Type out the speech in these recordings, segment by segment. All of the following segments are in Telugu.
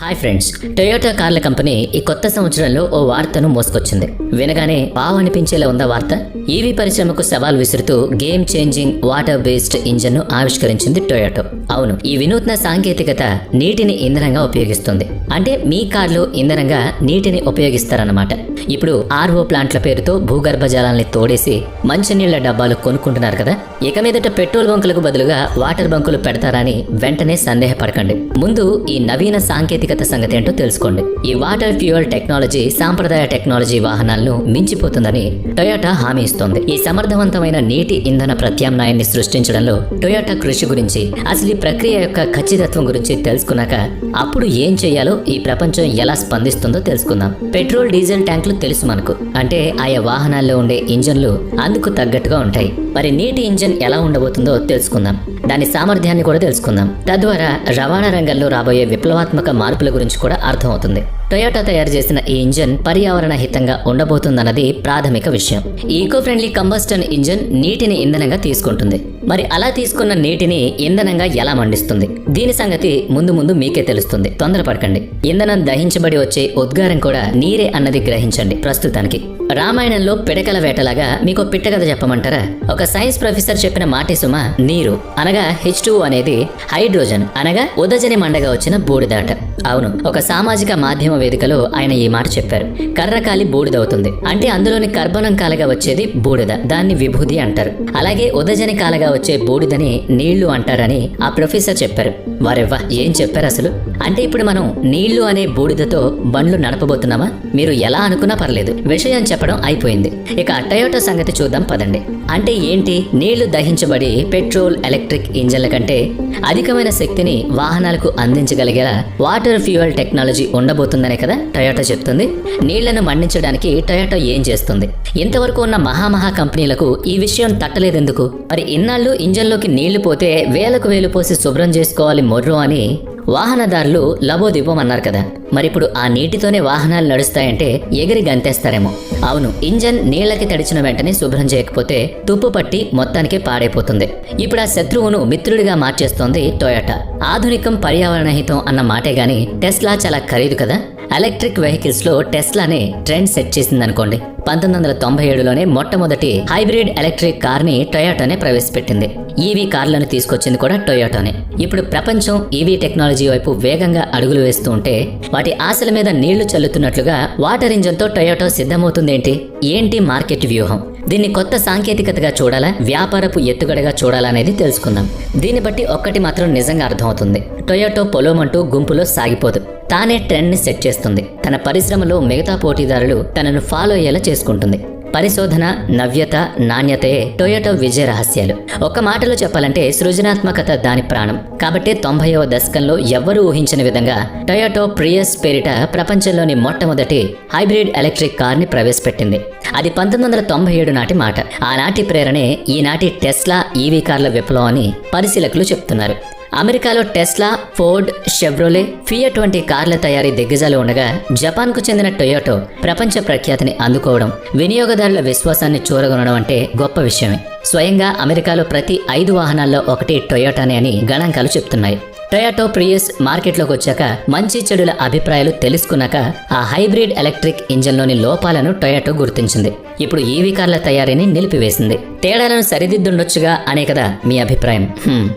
హాయ్ ఫ్రెండ్స్ టొయోటా కార్ల కంపెనీ ఈ కొత్త సంవత్సరంలో ఓ వార్తను మోసుకొచ్చింది. వినగానే పావు అనిపించేలా ఉందా వార్త? ఈవీ పరిశ్రమకు సవాల్ విసురుతూ గేమ్ చేంజింగ్ వాటర్ బేస్డ్ ఇంజన్ను ఆవిష్కరించింది టొయోటో అవును ఈ వినూత్న సాంకేతికత నీటిని ఇంధనంగా ఉపయోగిస్తుంది. అంటే మీ కార్లో ఇంధనంగా నీటిని ఉపయోగిస్తారన్నమాట. ఇప్పుడు ఆర్ఓ ప్లాంట్ల పేరుతో భూగర్భ జలాల్ని తోడేసి మంచినీళ్ళ డబ్బాలు కొనుక్కుంటున్నారు కదా? ఇక మీదట పెట్రోల్ బంకులకు బదులుగా వాటర్ బంకులు పెడతారని వెంటనే సందేహపడకండి. ముందు ఈ నవీన సాంకేతిక వ్యక్తిగత సంగతి ఏంటో తెలుసుకోండి. ఈ వాటర్ ఫ్యూయల్ టెక్నాలజీ సాంప్రదాయ టెక్నాలజీ వాహనాలను మించిపోతుందని టొయోటా హామీ ఇస్తోంది. ఈ సమర్థవంతమైన నీటి ఇంధన ప్రత్యామ్నాయాన్ని సృష్టించడంలో టొయోటా కృషి గురించి అసలు ఈ ప్రక్రియ యొక్క ఖచ్చితత్వం గురించి తెలుసుకున్నాక అప్పుడు ఏం చేయాలో ఈ ప్రపంచం ఎలా స్పందిస్తుందో తెలుసుకుందాం. పెట్రోల్ డీజిల్ ట్యాంకులు తెలుసు మనకు. అంటే ఆయా వాహనాల్లో ఉండే ఇంజన్లు అందుకు తగ్గట్టుగా ఉంటాయి. మరి నీటి ఇంజన్ ఎలా ఉండబోతుందో తెలుసుకుందాం. దాని సామర్థ్యాన్ని కూడా తెలుసుకుందాం. తద్వారా రవాణా రంగంలో రాబోయే విప్లవాత్మక మార్పుల గురించి కూడా అర్థమవుతుంది. టొయోటా తయారు చేసిన ఈ ఇంజన్ పర్యావరణ హితంగా ఉండబోతుందన్నది ప్రాథమిక విషయం. ఈకో ఫ్రెండ్లీ కంబస్టన్ ఇంజన్ నీటిని ఇంధనంగా తీసుకుంటుంది. మరి అలా తీసుకున్న నీటిని ఇంధనంగా ఎలా మండిస్తుంది? దీని సంగతి ముందు ముందు మీకే తెలుస్తుంది. తొందరపడకండి. ఇంధనం దహించబడి వచ్చే ఉద్గారం కూడా నీరే అన్నది గ్రహించండి ప్రస్తుతానికి. రామాయణంలో పిడకల వేటలాగా మీకు పిట్టకథ చెప్పమంటారా? ఒక సైన్స్ ప్రొఫెసర్ చెప్పిన మాటి సుమ నీరు అనగా హెచ్ అనేది హైడ్రోజన్ అనగా ఉదజని మండగా వచ్చిన బూడిదాట. అవును ఒక సామాజిక మాధ్యమ వేదికలో ఆయన ఈ మాట చెప్పారు. కర్రకాలి బూడిదవుతుంది. అంటే అందులోని కర్బనం కాలగా వచ్చేది బూడిద దాన్ని విభూది అంటారు. అలాగే ఉదజని కాలగా వచ్చే బూడిదని నీళ్ళు అంటారని ఆ ప్రొఫెసర్ చెప్పారు. వారెవ్వా ఏం చెప్పారు అసలు? అంటే ఇప్పుడు మనం నీళ్ళు అనే బూడిదతో బండ్లు నడపబోతున్నామా? మీరు ఎలా అనుకున్నా పర్లేదు. విషయం చెప్పడం అయిపోయింది. ఇక టయోటా సంగతి చూద్దాం పదండి. అంటే ఏంటి? నీళ్ళు దహించబడి పెట్రోల్ ఎలక్ట్రిక్ ఇంజన్ల కంటే అధికమైన శక్తిని వాహనాలకు అందించగలిగేలా వాటర్ ఫ్యూయల్ టెక్నాలజీ ఉండబోతుందనే కదా టయోటా చెప్తుంది. నీళ్ళను మండించడానికి టయోటా ఏం చేస్తుంది? ఇంతవరకు ఉన్న మహామహా కంపెనీలకు ఈ విషయం తట్టలేదెందుకు? మరి ఇన్నాళ్ళు ఇంజన్లోకి నీళ్ళు పోతే వేలకు వేలు పోసి శుభ్రం చేసుకోవాలి మొర్రు అని వాహనదారులు లబోదివ్వమన్నారు కదా. మరిప్పుడు ఆ నీటితోనే వాహనాలు నడుస్తాయంటే ఎగిరి గంతేస్తారేమో. అవును ఇంజన్ నీళ్ళకి తడిచిన వెంటనే శుభ్రం చేయకపోతే తుప్పు పట్టి మొత్తానికి పాడైపోతుంది. ఇప్పుడు ఆ శత్రువును మిత్రుడిగా మార్చేస్తోంది టొయోటా. ఆధునికం పర్యావరణ హితం అన్న మాటే గాని టెస్లా చాలా ఖరీదు కదా? ఎలక్ట్రిక్ వెహికల్స్లో టెస్లానే ట్రెండ్ సెట్ చేసిందనుకోండి. పంతొమ్మిది వందల తొంభై ఏడులోనే మొట్టమొదటి హైబ్రిడ్ ఎలక్ట్రిక్ కార్ని ప్రవేశపెట్టింది. ఈవీ కార్లను తీసుకొచ్చింది కూడా టొయాటోనే. ఇప్పుడు ప్రపంచం ఈవీ టెక్నాలజీ వైపు వేగంగా అడుగులు వేస్తూ ఉంటే వాటి ఆశల మీద నీళ్ళు చల్లుతున్నట్లుగా వాటర్ ఇంజన్తో టొయాటో టొయోటో సిద్ధమవుతుందేంటి? ఏంటి మార్కెట్ వ్యూహం? దీన్ని కొత్త సాంకేతికతగా చూడాలా? వ్యాపారపు ఎత్తుగడగా చూడాలా అనేది తెలుసుకుందాం. దీన్ని బట్టి ఒక్కటి మాత్రం నిజంగా అర్థమవుతుంది. టొయోటో పొలోమంటూ గుంపులో సాగిపోదు. తానే ట్రెండ్ని సెట్ చేస్తుంది. తన పరిశ్రమలో మిగతా పోటీదారులు తనను ఫాలో అయ్యేలా చేసుకుంటుంది. పరిశోధన నవ్యత నాణ్యతే టొయోటో విజయ రహస్యాలు. ఒక్క మాటలో చెప్పాలంటే సృజనాత్మకత దాని ప్రాణం. కాబట్టి తొంభైవ దశకంలో ఎవ్వరూ ఊహించిన విధంగా టొయోటో ప్రియస్ పేరిట ప్రపంచంలోని మొట్టమొదటి హైబ్రిడ్ ఎలక్ట్రిక్ కార్ని ప్రవేశపెట్టింది. అది పంతొమ్మిది వందల తొంభై ఏడు నాటి మాట. ఆనాటి ప్రేరణే ఈనాటి టెస్లా ఈవీ కార్ల విప్లవం అని పరిశీలకులు చెప్తున్నారు. అమెరికాలో టెస్లా ఫోర్డ్ షెవ్రోలే ఫియట్ వంటి కార్ల తయారీ దిగ్గజాలు ఉండగా జపాన్కు చెందిన టొయోటో ప్రపంచ ప్రఖ్యాతిని అందుకోవడం వినియోగదారుల విశ్వాసాన్ని చూరగొనడం అంటే గొప్ప విషయమే. స్వయంగా అమెరికాలో ప్రతి ఐదు వాహనాల్లో ఒకటి టొయోటానే అని గణాంకాలు చెప్తున్నాయి. టొయాటో ప్రియస్ మార్కెట్లోకి వచ్చాక మంచి చెడుల అభిప్రాయాలు తెలుసుకున్నాక ఆ హైబ్రిడ్ ఎలక్ట్రిక్ ఇంజన్లోని లోపాలను టొయాటో గుర్తించింది. ఇప్పుడు ఈవీ కార్ల తయారీని నిలిపివేసింది. తేడాలను సరిదిద్దుండొచ్చుగా అనే కదా మీ అభిప్రాయం.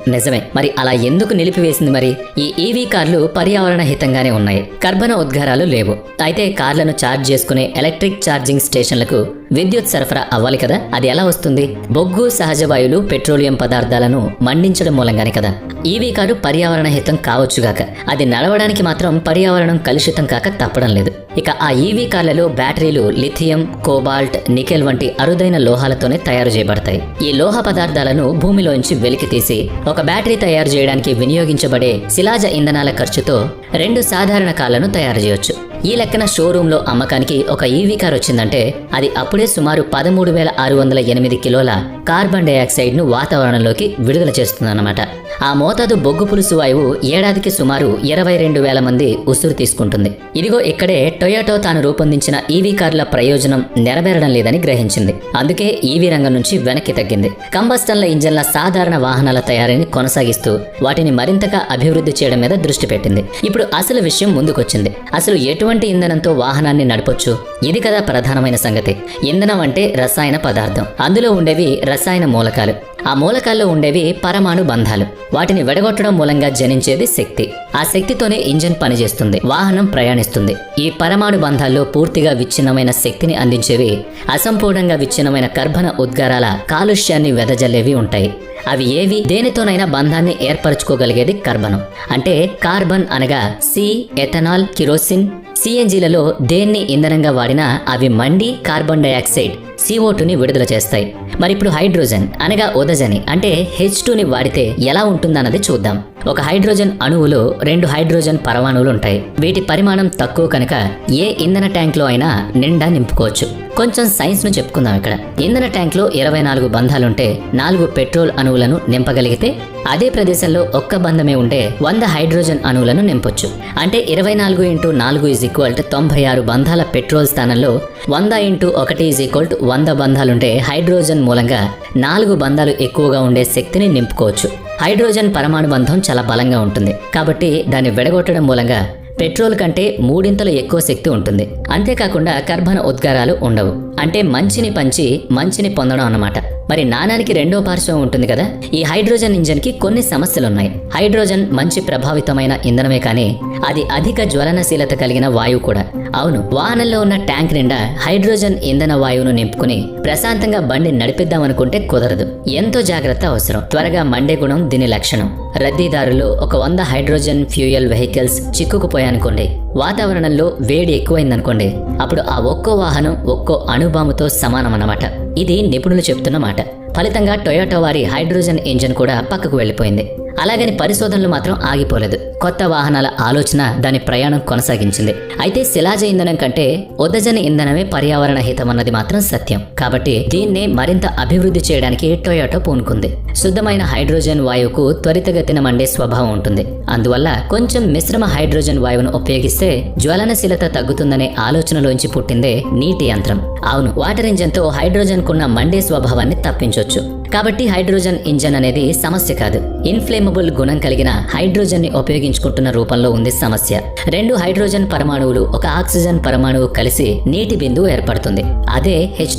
నిజమే. మరి అలా ఎందుకు నిలిపివేసింది మరి? ఈ ఈవీ కార్లు పర్యావరణ హితంగానే ఉన్నాయి. కర్బన ఉద్గారాలు లేవు. అయితే కార్లను ఛార్జ్ చేసుకునే ఎలక్ట్రిక్ ఛార్జింగ్ స్టేషన్లకు విద్యుత్ సరఫరా అవ్వాలి కదా? అది ఎలా వస్తుంది? బొగ్గు సహజ వాయువులు పెట్రోలియం పదార్థాలను మండించడం మూలంగానే కదా. ఈవీ కారు పర్యావరణ హితం కావచ్చుగాక అది నడవడానికి మాత్రం పర్యావరణం కలుషితం కాక తప్పడం లేదు. ఇక ఆ ఈవీ కార్లలో బ్యాటరీలు లిథియం కోబాల్ట్ నికెల్ వంటి అరుదైన లోహాలతోనే తయారు చేయబడతాయి. ఈ లోహ పదార్థాలను భూమిలోంచి వెలికి తీసి ఒక బ్యాటరీ తయారు చేయడానికి వినియోగించబడే శిలాజ ఇంధనాల ఖర్చుతో రెండు సాధారణ కార్లను తయారు చేయొచ్చు. ఈ లెక్కన షోరూంలో అమ్మకానికి ఒక ఈవీ కార్ వచ్చిందంటే అది అప్పుడే సుమారు పదమూడు వేల ఆరు వందల ఎనిమిది కిలోల కార్బన్ డైఆక్సైడ్ను వాతావరణంలోకి విడుదల చేస్తుందన్నమాట. ఆ మోతాదు బొగ్గు పులుసు వాయువు ఏడాదికి సుమారు ఇరవై రెండు వేల మంది ఉసురు తీసుకుంటుంది. ఇదిగో ఇక్కడే టొయోటో తాను రూపొందించిన ఈవీ కార్ల ప్రయోజనం నెరవేరడం లేదని గ్రహించింది. అందుకే ఈవీ రంగం నుంచి వెనక్కి తగ్గింది. కంబస్టన్ల ఇంజన్ల సాధారణ వాహనాల తయారీని కొనసాగిస్తూ వాటిని మరింతగా అభివృద్ధి చేయడం మీద దృష్టి పెట్టింది. ఇప్పుడు అసలు విషయం ముందుకొచ్చింది. అసలు ఎటువంటి ఇంధనంతో వాహనాన్ని నడపొచ్చు? ఇది కదా ప్రధానమైన సంగతి. ఇంధనం అంటే రసాయన పదార్థం. అందులో ఉండేవి రసాయన మూలకాలు. ఆ మూలకాల్లో ఉండేవి పరమాణు బంధాలు. వాటిని విడగొట్టడం మూలంగా జనించేది శక్తి. ఆ శక్తితోనే ఇంజన్ పనిచేస్తుంది వాహనం ప్రయాణిస్తుంది. ఈ పరమాణు బంధాల్లో పూర్తిగా విచ్ఛిన్నమైన శక్తిని అందించేవి అసంపూర్ణంగా విచ్ఛిన్నమైన కర్బన ఉద్గారాల కాలుష్యాన్ని వెదజల్లేవి ఉంటాయి. అవి ఏవి? దేనితోనైనా బంధాన్ని ఏర్పరచుకోగలిగేది కర్బనం. అంటే కార్బన్ అనగా సి ఎథనాల్ కిరోసిన్ సిఎన్జీలలో దేన్ని ఇంధనంగా వాడినా అవి మండి కార్బన్ డైఆక్సైడ్ సిఓ టూని విడుదల చేస్తాయి. మరి ఇప్పుడు హైడ్రోజన్ అనగా ఉదజని అంటే హెచ్ టూని వాడితే ఎలా ఉంటుందన్నది చూద్దాం. ఒక హైడ్రోజన్ అణువులో రెండు హైడ్రోజన్ పరమాణువులు ఉంటాయి. వీటి పరిమాణం తక్కువ కనుక ఏ ఇంధన ట్యాంక్లో అయినా నిండా నింపుకోవచ్చు. కొంచెం సైన్స్ను చెప్పుకుందాం ఇక్కడ. ఇంధన ట్యాంక్లో ఇరవై నాలుగు బంధాలుంటే నాలుగు పెట్రోల్ అణువులను నింపగలిగితే అదే ప్రదేశంలో ఒక్క బంధమే ఉండే వంద హైడ్రోజన్ అణువులను నింపొచ్చు. అంటే ఇరవై నాలుగు ఇంటూ నాలుగు ఈజ్ ఈక్వల్ టు తొంభై ఆరు బంధాల పెట్రోల్ స్థానంలో వంద ఇంటూ ఒకటి ఈజ్ ఈక్వల్ టు వంద బంధాలుంటే హైడ్రోజన్ మూలంగా నాలుగు బంధాలు ఎక్కువగా ఉండే శక్తిని నింపుకోవచ్చు. హైడ్రోజన్ పరమాణు బంధం చాలా బలంగా ఉంటుంది. కాబట్టి దాన్ని విడగొట్టడం మూలంగా పెట్రోల్ కంటే మూడింతలు ఎక్కువ శక్తి ఉంటుంది. అంతేకాకుండా కర్బన ఉద్గారాలు ఉండవు. అంటే మంచిని పంచి మంచిని పొందడం అన్నమాట. మరి నాణానికి రెండో పార్శ్వం ఉంటుంది కదా? ఈ హైడ్రోజన్ ఇంజన్కి కొన్ని సమస్యలున్నాయి. హైడ్రోజన్ మంచి ప్రభావితమైన ఇంధనమే కానీ అది అధిక జ్వలనశీలత కలిగిన వాయువు కూడా. అవును వాహనంలో ఉన్న ట్యాంక్ నిండా హైడ్రోజన్ ఇంధన వాయువును నింపుకుని ప్రశాంతంగా బండి నడిపిద్దామనుకుంటే కుదరదు. ఎంతో జాగ్రత్త అవసరం. త్వరగా మండే గుణం దీని లక్షణం. రద్దీదారులు ఒక వంద హైడ్రోజన్ ఫ్యూయల్ వెహికల్స్ చిక్కుకుపోయానుకోండి వాతావరణంలో వేడి ఎక్కువైందనుకోండి. అప్పుడు ఆ ఒక్కో వాహనం ఒక్కో అణుబాముతో సమానం అన్నమాట ఇది నిపుణులు చెప్తున్న మాట. ఫలితంగా టొయోటో వారి హైడ్రోజన్ ఇంజన్ కూడా పక్కకు వెళ్ళిపోయింది. అలాగని పరిశోధనలు మాత్రం ఆగిపోలేదు. కొత్త వాహనాల ఆలోచన దాని ప్రయాణం కొనసాగించింది. అయితే శిలాజ ఇంధనం కంటే ఉదజన ఇంధనమే పర్యావరణ హితమన్నది మాత్రం సత్యం. కాబట్టి దీన్నే మరింత అభివృద్ధి చేయడానికి టొయోటో పూనుకుంది. శుద్ధమైన హైడ్రోజన్ వాయువుకు త్వరితగతిన మండే స్వభావం ఉంటుంది. అందువల్ల కొంచెం మిశ్రమ హైడ్రోజన్ వాయువును ఉపయోగిస్తే జ్వలనశీలత తగ్గుతుందనే ఆలోచనలోంచి పుట్టిందే నీటి యంత్రం. అవును వాటర్ ఇంజన్తో హైడ్రోజన్కున్న మండే స్వభావాన్ని తప్పించవచ్చు కాబట్టి హైడ్రోజన్ ఇంజన్ అనేది సమస్య కాదు. ఇన్ఫ్లేమబుల్ గుణం కలిగిన హైడ్రోజన్ని ఉపయోగించుకుంటున్న రూపంలో ఉంది సమస్య. రెండు హైడ్రోజన్ పరమాణువులు ఒక ఆక్సిజన్ పరమాణువు కలిసి నీటి బిందువు ఏర్పడుతుంది. అదే హెచ్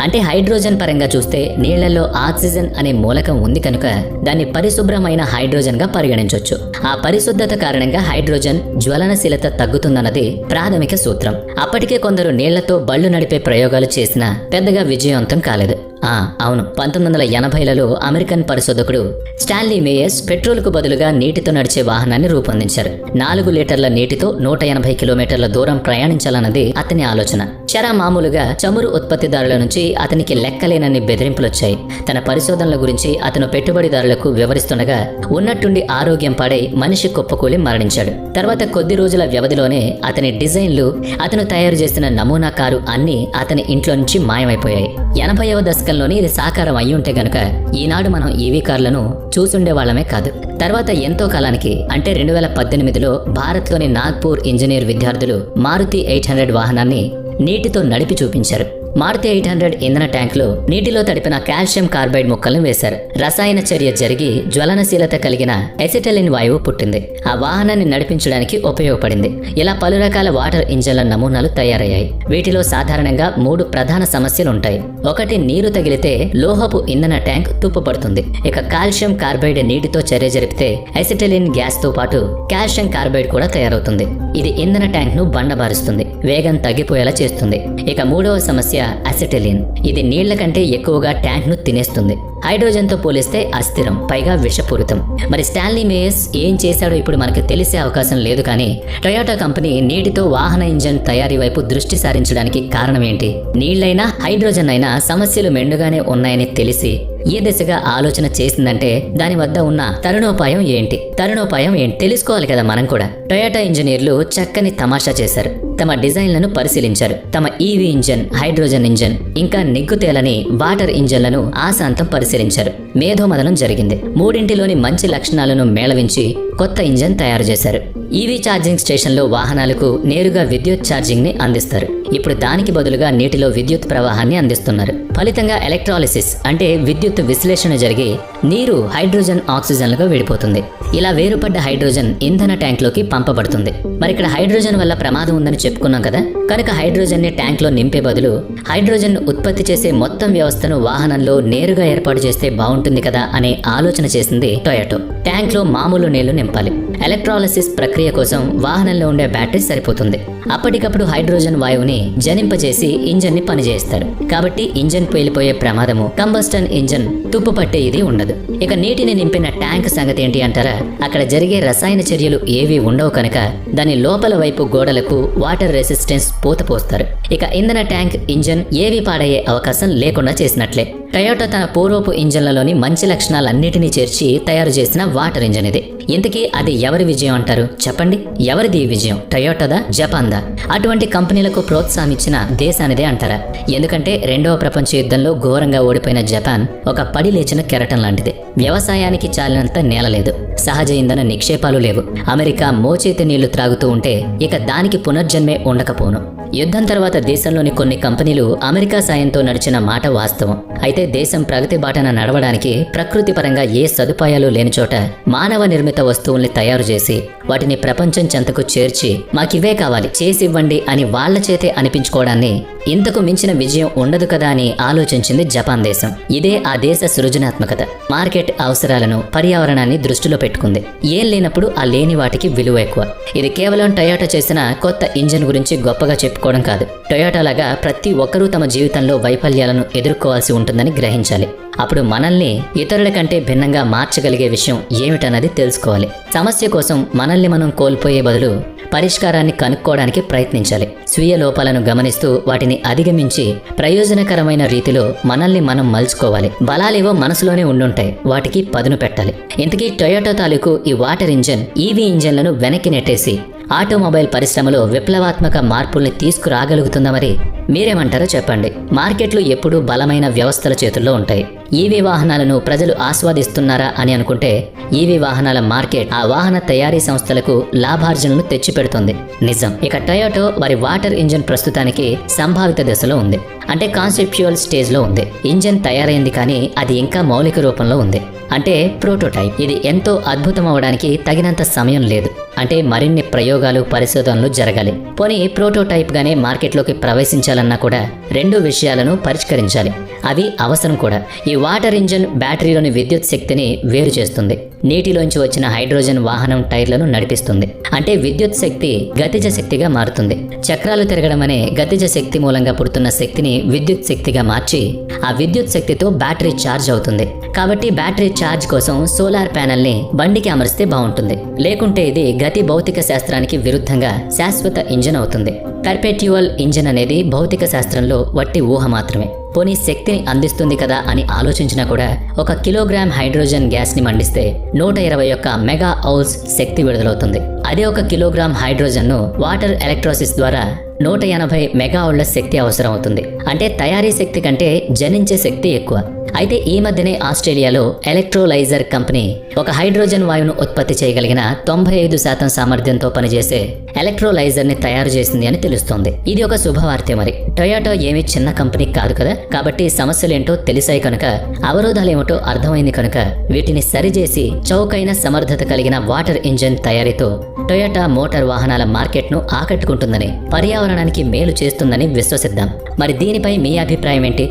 అంటే హైడ్రోజన్ పరంగా చూస్తే నీళ్ళలో ఆక్సిజన్ అనే మూలకం ఉంది కనుక దాన్ని పరిశుభ్రమైన హైడ్రోజన్గా పరిగణించవచ్చు ఆ పరిశుద్ధత కారణంగా హైడ్రోజన్ జ్వలనశీలత తగ్గుతుందన్నది ప్రాథమిక సూత్రం. అప్పటికే కొందరు నీళ్ళతో బళ్ళు నడిపే ప్రయోగాలు చేసినా పెద్దగా విజయవంతం కాలేదు. అవును. పంతొమ్మిది వందల ఎనభైలలో అమెరికన్ పరిశోధకుడు స్టాన్లీ మేయర్స్ పెట్రోల్కు బదులుగా నీటితో నడిచే వాహనాన్ని రూపొందించారు. నాలుగు లీటర్ల నీటితో నూట ఎనభై కిలోమీటర్ల దూరం ప్రయాణించాలన్నది అతని ఆలోచన. చరా మామూలుగా చమురు ఉత్పత్తిదారుల నుంచి అతనికి లెక్కలేనన్ని బెదిరింపులొచ్చాయి. తన పరిశోధనల గురించి అతను పెట్టుబడిదారులకు వివరిస్తుండగా ఉన్నట్టుండి ఆరోగ్యం పాడై మనిషి కుప్పకూలి మరణించాడు. తర్వాత కొద్ది రోజుల వ్యవధిలోనే అతని డిజైన్లు అతను తయారు చేసిన నమూనా కారు అన్నీ అతని ఇంట్లో నుంచి మాయమైపోయాయి. ఎనభైవ దశకంలోని ఇది సాకారం అయి ఉంటే గనుక ఈనాడు మనం ఈవీ కార్లను చూసుండే వాళ్ళమే కాదు. తర్వాత ఎంతో కాలానికి అంటే రెండు వేల పద్దెనిమిదిలో భారత్లోని నాగ్పూర్ ఇంజనీర్ విద్యార్థులు మారుతి ఎయిట్ హండ్రెడ్ వాహనాన్ని నీటితో నడిపి చూపించారు. మారుతి ఎయిట్ హండ్రెడ్ ఇంధన ట్యాంకులో నీటిలో తడిపిన కాల్షియం కార్బైడ్ ముక్కలను వేశారు. రసాయన చర్య జరిగి జ్వలనశీలత కలిగిన ఎసిటలిన్ వాయువు పుట్టింది. ఆ వాహనాన్ని నడిపించడానికి ఉపయోగపడింది. ఇలా పలు రకాల వాటర్ ఇంజన్ల నమూనాలు తయారయ్యాయి. వీటిలో సాధారణంగా మూడు ప్రధాన సమస్యలు ఉంటాయి ఒకటి నీరు తగిలితే లోహపు ఇంధన ట్యాంక్ తుప్పుపడుతుంది ఇక కాల్షియం కార్బైడ్ నీటితో చర్య జరిపితే ఎసిటలిన్ గ్యాస్తో పాటు కాల్షియం కార్బైడ్ కూడా తయారవుతుంది. ఇది ఇంధన ట్యాంక్ను బండబారుస్తుంది. వేగం తగ్గిపోయేలా చేస్తుంది. ఇక మూడవ సమస్య అసిటలిన్. ఇది నీళ్ళ కంటే ఎక్కువగా ట్యాంక్ను తినేస్తుంది. హైడ్రోజన్తో పోలిస్తే అస్థిరం పైగా విషపూరితం. మరి స్టాన్లీ మేయర్స్ ఏం చేశాడో ఇప్పుడు మనకు తెలిసే అవకాశం లేదు కానీ టొయోటా కంపెనీ నీటితో వాహన ఇంజన్ తయారీ వైపు దృష్టి సారించడానికి కారణం ఏంటి? నీళ్ళైనా హైడ్రోజన్ అయినా సమస్యలు మెండుగానే ఉన్నాయని తెలిసి ఏ దిశగా ఆలోచన చేసిందంటే దాని వద్ద ఉన్న తరుణోపాయం ఏంటి? తరుణోపాయం ఏంటి? తెలుసుకోవాలి కదా మనం కూడా. టొయాటా ఇంజనీర్లు చక్కని తమాషా చేశారు. తమ డిజైన్లను పరిశీలించారు. తమ ఈవీ ఇంజన్ హైడ్రోజన్ ఇంజన్ ఇంకా నిగ్గుతేలని వాటర్ ఇంజన్లను ఆశాంతం పరిశీలించారు. మేధోమదనం జరిగింది. మూడింటిలోని మంచి లక్షణాలను మేళవించి కొత్త ఇంజన్ తయారు చేశారు. ఈవీ ఛార్జింగ్ స్టేషన్లో వాహనాలకు నేరుగా విద్యుత్ ఛార్జింగ్ని అందిస్తారు. ఇప్పుడు దానికి బదులుగా నీటిలో విద్యుత్ ప్రవాహాన్ని అందిస్తున్నారు. ఫలితంగా ఎలక్ట్రాలిసిస్ అంటే విద్యుత్ విశ్లేషణ జరిగి నీరు హైడ్రోజన్ ఆక్సిజన్లుగా విడిపోతుంది. ఇలా వేరుపడ్డ హైడ్రోజన్ ఇంధన ట్యాంక్లోకి పంపబడుతుంది. మరి ఇక్కడ హైడ్రోజన్ వల్ల ప్రమాదం ఉందని చెప్పుకున్నాం కదా? కనుక హైడ్రోజన్ని ట్యాంక్లో నింపే బదులు హైడ్రోజన్ ఉత్పత్తి చేసే మొత్తం వ్యవస్థను వాహనంలో నేరుగా ఏర్పాటు చేస్తే బాగుంటుంది కదా అనే ఆలోచన చేసింది టొయాటో. ట్యాంక్లో మామూలు నీళ్ళు నింపాలి. ఎలక్ట్రాలసిస్ ప్రక్రియ కోసం వాహనంలో ఉండే బ్యాటరీ సరిపోతుంది. అప్పటికప్పుడు హైడ్రోజన్ వాయువుని జనింపజేసి ఇంజన్ని పనిచేస్తారు కాబట్టి ఇంజన్ పేలిపోయే ప్రమాదము కంబస్టన్ ఇంజన్ తుప్పు పట్టే ఇది ఉండదు. ఇక నీటిని నింపిన ట్యాంక్ సంగతి ఏంటి అంటారా? అక్కడ జరిగే రసాయన చర్యలు ఏవి ఉండవు కనుక దాని లోపల వైపు గోడలకు వాటర్ రెసిస్టెన్స్ పూత పోస్తారు. ఇక ఇంధన ట్యాంక్ ఇంజన్ ఏవి పాడయ్యే అవకాశం లేకుండా చేసినట్లే. టయోటా తన పూర్వపు ఇంజన్లలోని మంచి లక్షణాలన్నిటినీ చేర్చి తయారు చేసిన వాటర్ ఇంజన్ ఇది. ఇంతకీ అది ఎవరి విజయం అంటారు? చెప్పండి. ఎవరిది ఈ విజయం? టయోటాదా? జపాన్దా? అటువంటి కంపెనీలకు ప్రోత్సాహం ఇచ్చిన దేశానిదే అంటారా? ఎందుకంటే రెండవ ప్రపంచ యుద్ధంలో ఘోరంగా ఓడిపోయిన జపాన్ ఒక పడి లేచిన కెరటం లాంటిది. వ్యవసాయానికి చాలినంత నేల లేదు. సహజ ఇంధన నిక్షేపాలు లేవు. అమెరికా మోచేతి నీళ్ళు త్రాగుతూ ఉంటే ఇక దానికి పునర్జన్మే ఉండకపోను. యుద్ధం తర్వాత దేశంలోని కొన్ని కంపెనీలు అమెరికా సాయంతో నడిచిన మాట వాస్తవం. అయితే దేశం ప్రగతి బాటన నడవడానికి ప్రకృతి పరంగా ఏ సదుపాయాలు లేని చోట మానవ నిర్మిత వస్తువుల్ని తయారు చేసి వాటిని ప్రపంచం చెంతకు చేర్చి మాకివే కావాలి చేసి ఇవ్వండి అని వాళ్ళ చేతే అనిపించుకోవడాన్ని ఇంతకు మించిన విజయం ఉండదు కదా అని ఆలోచించింది జపాన్ దేశం. ఇదే ఆ దేశ సృజనాత్మకత. మార్కెట్ అవసరాలను పర్యావరణాన్ని దృష్టిలో పెట్టుకుంది. ఏం లేనప్పుడు ఆ లేని వాటికి విలువ ఎక్కువ. ఇది కేవలం టొయాటా చేసిన కొత్త ఇంజన్ గురించి గొప్పగా చెప్పు చెప్పుకోవడం కాదు. టొయాటా లాగా ప్రతి ఒక్కరూ తమ జీవితంలో వైఫల్యాలను ఎదుర్కోవాల్సి ఉంటుందని గ్రహించాలి. అప్పుడు మనల్ని ఇతరుల కంటే భిన్నంగా మార్చగలిగే విషయం ఏమిటన్నది తెలుసుకోవాలి. సమస్య కోసం మనల్ని మనం కోల్పోయే బదులు పరిష్కారాన్ని కనుక్కోవడానికి ప్రయత్నించాలి. స్వీయ లోపాలను గమనిస్తూ వాటిని అధిగమించి ప్రయోజనకరమైన రీతిలో మనల్ని మనం మలుచుకోవాలి. బలాలేవో మనసులోనే ఉండుంటాయి. వాటికి పదును పెట్టాలి. ఇంతకీ టొయోటో తాలూకు ఈ వాటర్ ఇంజన్ ఈవీ ఇంజన్లను వెనక్కి నెట్టేసి ఆటోమొబైల్ పరిశ్రమలో విప్లవాత్మక మార్పుల్ని తీసుకురాగలుగుతుందా మరి? మీరేమంటారో చెప్పండి. మార్కెట్లు ఎప్పుడూ బలమైన వ్యవస్థల చేతుల్లో ఉంటాయి. ఈవీ వాహనాలను ప్రజలు ఆస్వాదిస్తున్నారా అని అనుకుంటే ఈవీ వాహనాల మార్కెట్ ఆ వాహన తయారీ సంస్థలకు లాభార్జనను తెచ్చిపెడుతుంది. నిజం. ఇక టయోటో వారి వాటర్ ఇంజన్ ప్రస్తుతానికి సంభావిత దశలో ఉంది. అంటే కాన్సెప్చువల్ స్టేజ్లో ఉంది. ఇంజన్ తయారైంది కానీ అది ఇంకా మౌలిక రూపంలో ఉంది. అంటే ప్రోటోటైప్. ఇది ఎంతో అద్భుతం అవడానికి తగినంత సమయం లేదు. అంటే మరిన్ని ప్రయోగాలు పరిశోధనలు జరగాలి. పోనీ ప్రోటోటైప్ గానే మార్కెట్లోకి ప్రవేశించాలన్నా కూడా రెండు విషయాలను పరిష్కరించాలి. అవి అవసరం కూడా. ఈ వాటర్ ఇంజన్ బ్యాటరీలోని విద్యుత్ శక్తిని వేరు చేస్తుంది. నీటిలోంచి వచ్చిన హైడ్రోజన్ వాహనం టైర్లను నడిపిస్తుంది. అంటే విద్యుత్ శక్తి గతిజ శక్తిగా మారుతుంది. చక్రాలు తిరగడం అనే గతిజ శక్తి మూలంగా పుడుతున్న శక్తిని విద్యుత్ శక్తిగా మార్చి ఆ విద్యుత్ శక్తితో బ్యాటరీ ఛార్జ్ అవుతుంది. కాబట్టి బ్యాటరీ ఛార్జ్ కోసం సోలార్ ప్యానెల్ని బండికి అమరిస్తే బాగుంటుంది. లేకుంటే ఇది గతి భౌతిక శాస్త్రానికి విరుద్ధంగా శాశ్వత ఇంజన్ అవుతుంది. పర్పెట్యువల్ ఇంజన్ అనేది భౌతిక శాస్త్రంలో వట్టి ఊహ మాత్రమే. పోనీ శక్తిని అందిస్తుంది కదా అని ఆలోచించినా కూడా ఒక కిలోగ్రామ్ హైడ్రోజన్ గ్యాస్ని మండిస్తే నూట ఇరవై ఒక్క మెగా ఔల్స్ శక్తి విడుదలవుతుంది. అదే ఒక కిలోగ్రామ్ హైడ్రోజన్ను వాటర్ ఎలక్ట్రోసిస్ ద్వారా నూట ఎనభై మెగావుళ్ళ శక్తి అవసరం అవుతుంది అంటే తయారీ శక్తి కంటే జనించే శక్తి ఎక్కువ. అయితే ఈ మధ్యనే ఆస్ట్రేలియాలో ఎలక్ట్రోలైజర్ కంపెనీ ఒక హైడ్రోజన్ వాయువును ఉత్పత్తి చేయగలిగిన తొంభై ఐదు శాతం సామర్థ్యంతో పనిచేసే ఎలక్ట్రోలైజర్ని తయారు చేసింది అని తెలుస్తోంది. ఇది ఒక శుభవార్తే మరి. టొయాటో ఏమీ చిన్న కంపెనీ కాదు కదా? కాబట్టి సమస్యలేంటో తెలిసాయి కనుక అవరోధాలేమిటో అర్థమైంది కనుక వీటిని సరిచేసి చౌకైన సమర్థత కలిగిన వాటర్ ఇంజన్ తయారీతో టొయోటా మోటార్ వాహనాల మార్కెట్ను ఆకట్టుకుంటుందని పర్యావరణానికి మేలు చేస్తుందని విశ్వసిద్దాం. మరి దీనిపై మీ అభిప్రాయం ఏంటి